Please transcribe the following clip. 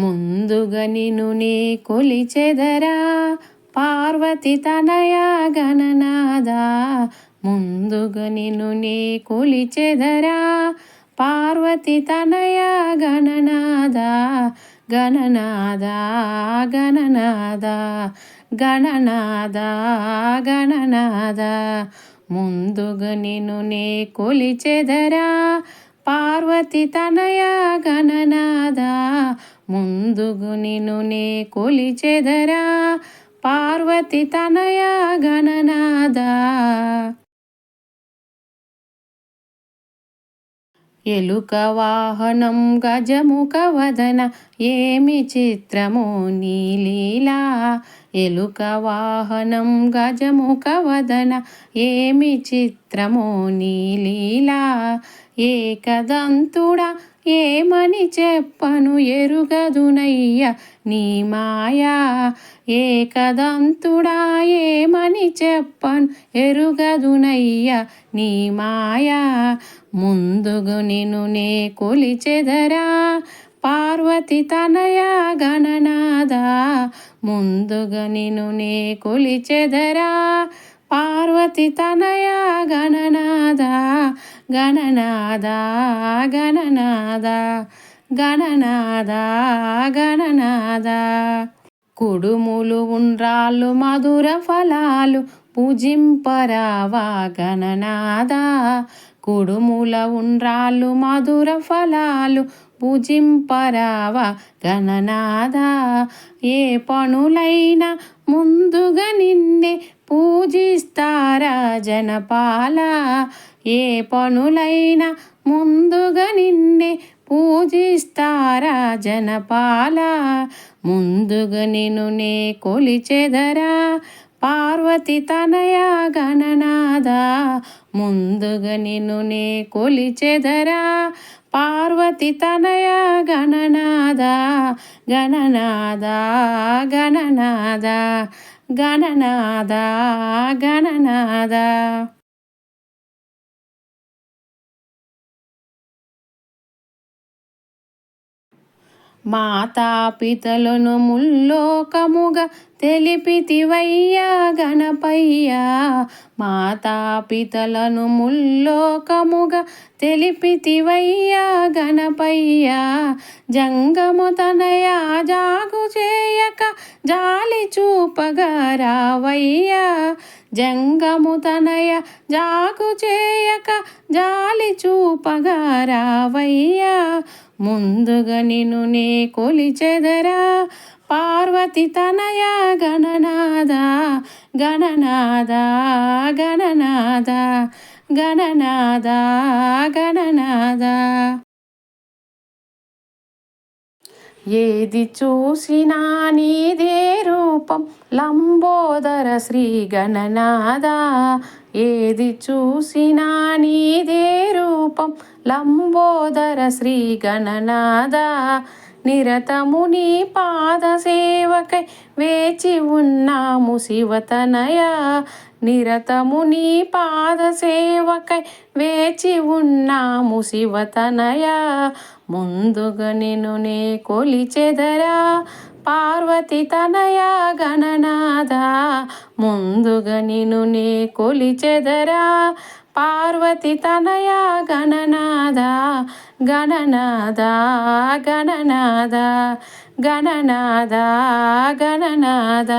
ముందుగా నిన్ను నే కొలిచెదరా పార్వతి తనయ గణనాద. ముందుగా నిన్ను నే కొలిచెదరా పార్వతి తనయా గణనాదా. గణనాదా గణనాదా గణనాదా గణనాదా. ముందుగా నిన్ను నే కొలిచెదరా పార్వతి తనయా గణనాదా. ముందుగు నిను నే కొలిచెదరా. పార్వతి తనయ గణనాద ఎలుక వాహనం గజముఖ వదన ఏమి చిత్రము నీలీలా ఎలుక వాహనం గజముఖ వదన ఏమి చిత్రము నీలీలా ఏకదంతుడా ఏమని చెప్పను ఎరుగదునయ్య? నీ మాయా ఏకదంతుడా? ఏమని చెప్పను ఎరుగదునయ్య? నీ మాయా ముందుగు నిన్ను నే కొలిచెదరా? పార్వతి తనయ గణనాదా? ముందుగా నిన్ను నే కొలిచెదరా? పార్వతి తనయ గణనా గణనాద గణనాద గణనాద గణనాద కుడుములు ఉండ్రాళ్ళు మధుర ఫలాలు పూజింపరావా గణనాద కుడుముల ఉండ్రాళ్ళు మధుర ఫలాలు పూజింపరావా గణనాద ఏ పనులైనా ముందుగా నిన్నే పూజిస్తారా జనపాల? ఏ పనులైనా ముందుగా నిన్నే పూజిస్తారా జనపాల? ముందుగా నిన్ను నే కొలిచెదరా? పార్వతి తనయ గణనాద ముందుగా నిన్ను నే కొలిచెదరా? పార్వతి తనయ గణనాద గణనాద గణనాద గణనాద గణనాద మాతాపితలను ముల్లోకముగా తెలిపితివయ్యా గణపయ్యా. మాతాపితలను ముల్లోకముగా తెలిపితివయ్యా గణపయ్యా. జంగము తనయా జాగు చేయక జాలి చూపగా రావయ్యా. జంగము తనయ జాగు చేయక జాలి చూపగా రావయ్యా. ముందుగా నిన్ను నే కొలిచెదరా. పార్వతి తనయ గణనాద గణనాద గణనాద గణనాద గణనాద ఏది చూసినా నీదే రూపం లంబోదర శ్రీ గణనాద ఏది చూసినా నీదే రూపం లంబోదర శ్రీ గణనాద నిరతము నీ పాద సేవకై వేచి ఉన్నాము శివతనయ నిరతము నీ పాద సేవకై వేచి ఉన్నాము శివతనయ ముందుగా నిన్ను నే కొలిచెదరా పార్వతి తనయ గణనాద ముందుగా నిన్ను నే కొలిచెదరా పార్వతి తనయ గణనాద గణనాద గణనాద గణనాద గణనాద